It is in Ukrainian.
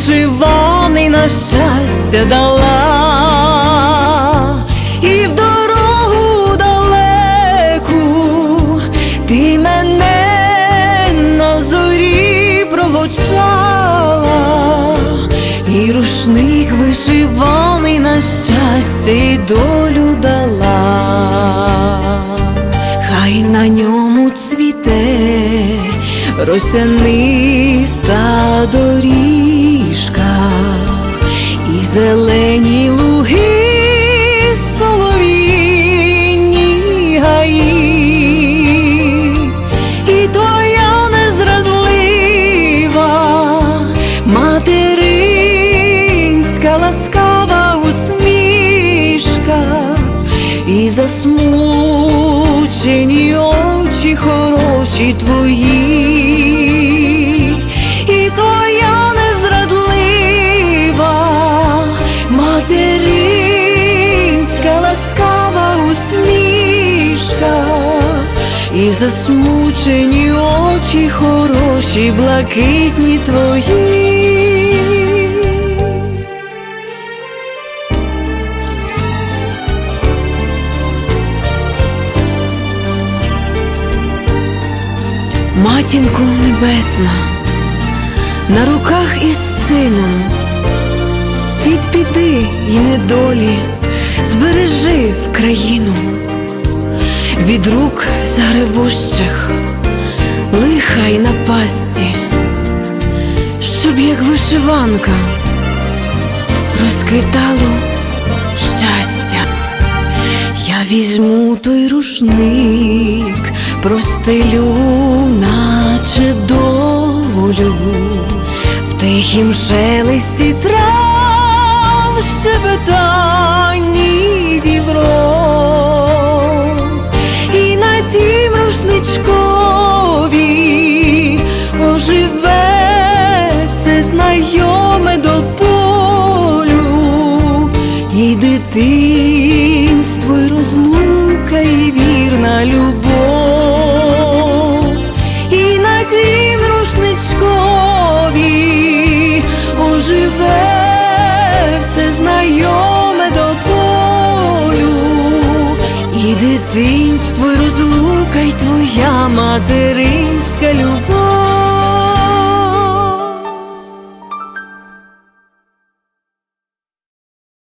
вишиваний на щастя дала, і в дорогу далеку ти мене на зорі провочала, і рушник вишиваний на щастя і долю дала, хай на ньому цвіте росяниста доріжка і зелені луги солов'їні гаї, і твоя незрадлива материнська ласкава усмішка. І засмучені очі хороші твої, і засмучені очі хороші, блакитні твої. Матінко небесна, на руках із сином, від біди й недолі збережи в країну, від рук загребущих, лиха й напасті, щоб як вишиванка розквітало щастя. Я візьму той рушник, простелю, наче долю, в тихім шелесті трав щебетанні дібро, любов, і на тім рушничкові оживе все знайоме до полю, і дитинство, і розлука, й твоя материнська любов.